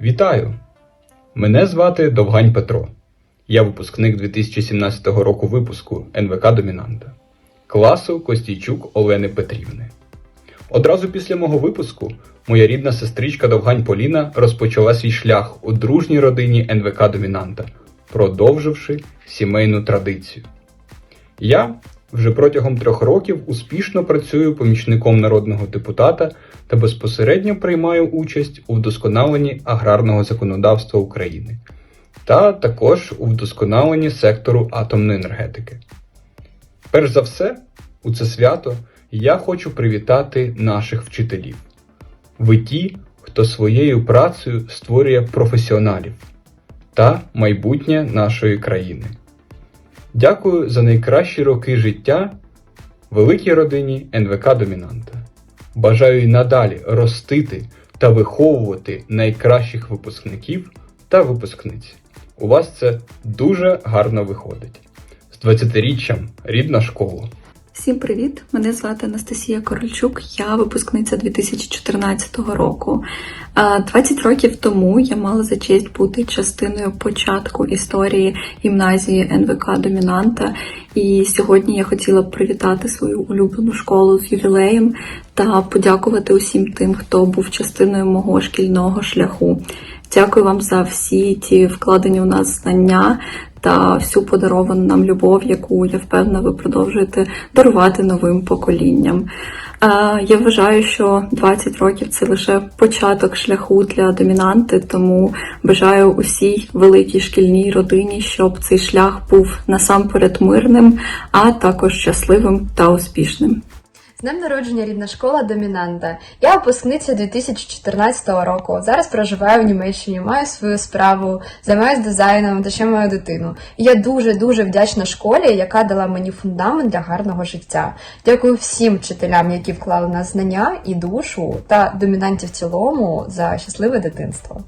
Вітаю! Мене звати Довгань Петро. Я випускник 2017 року випуску НВК Домінанта класу Костійчук Олени Петрівни. Одразу після мого випуску моя рідна сестричка Довгань Поліна розпочала свій шлях у дружній родині НВК Домінанта, продовживши сімейну традицію. Я вже протягом трьох років успішно працюю помічником народного депутата та безпосередньо приймаю участь у вдосконаленні аграрного законодавства України та також у вдосконаленні сектору атомної енергетики. Перш за все, у це свято я хочу привітати наших вчителів. Ви ті, хто своєю працею створює професіоналів та майбутнє нашої країни. Дякую за найкращі роки життя великій родині НВК Домінанта. Бажаю й надалі ростити та виховувати найкращих випускників та випускниць. У вас це дуже гарно виходить. З 20-річчям рідна школа. Всім привіт! Мене звати Анастасія Корольчук, я випускниця 2014 року. А, 20 років тому я мала за честь бути частиною початку історії гімназії НВК Домінанта. І сьогодні я хотіла б привітати свою улюблену школу з ювілеєм та подякувати усім тим, хто був частиною мого шкільного шляху. Дякую вам за всі ті вкладені у нас знання та всю подаровану нам любов, яку я впевнена, ви продовжуєте дарувати новим поколінням. Е, Я вважаю, що 20 років це лише початок шляху для домінанти, тому бажаю усій великій шкільній родині, щоб цей шлях був насамперед мирним, а також щасливим та успішним. З днем народження рідна школа Домінанта. Я випускниця 2014 року. Зараз проживаю в Німеччині, маю свою справу, займаюся дизайном та ще маю дитину. І я дуже дуже вдячна школі, яка дала мені фундамент для гарного життя. Дякую всім вчителям, які вклали в нас знання і душу, та домінанті в цілому за щасливе дитинство.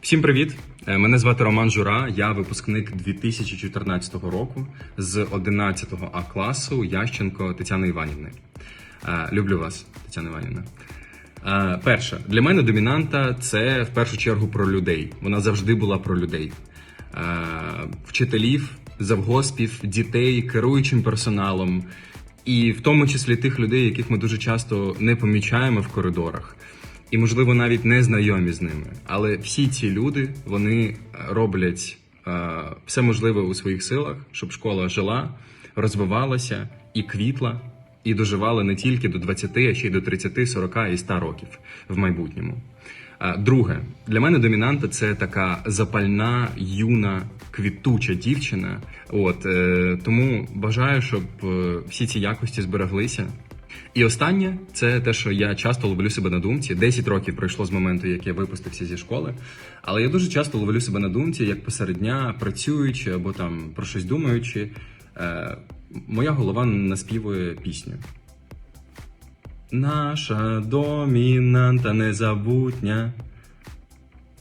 Всім привіт! Е, Мене звати Роман Жура, я випускник 2014 року з 11 А класу Ященко Тетяни Іванівни. Е, Люблю вас, Тетяна Іванівна. Е, Перше, для мене домінанта це в першу чергу про людей. Вона завжди була про людей. Вчителів, завгоспів, дітей, керуючим персоналом, і в тому числі тих людей, яких ми дуже часто не помічаємо в коридорах і, можливо, навіть не знайомі з ними. Але всі ці люди вони роблять е, все можливе у своїх силах, щоб школа жила, розвивалася і квітла, і доживала не тільки до 20, а ще й до 30, 40 і 100 років в майбутньому. Е, Друге, для мене домінанта це така запальна, юна, квітуча дівчина. От е, тому бажаю, щоб е, всі ці якості збереглися. І останнє це те, що я часто ловлю себе на думці. 10 років пройшло з моменту, як я випустився зі школи. Але я дуже часто ловлю себе на думці, як посеред дня, працюючи або там про щось думаючи, е, моя голова наспівує пісню. Наша домінанта незабутня.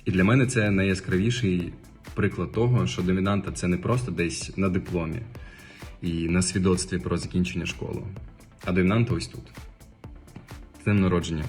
І для мене це найяскравіший приклад того, що домінанта це не просто десь на дипломі і на свідоцтві про закінчення школи, а домінанта ось тут. З днем народження.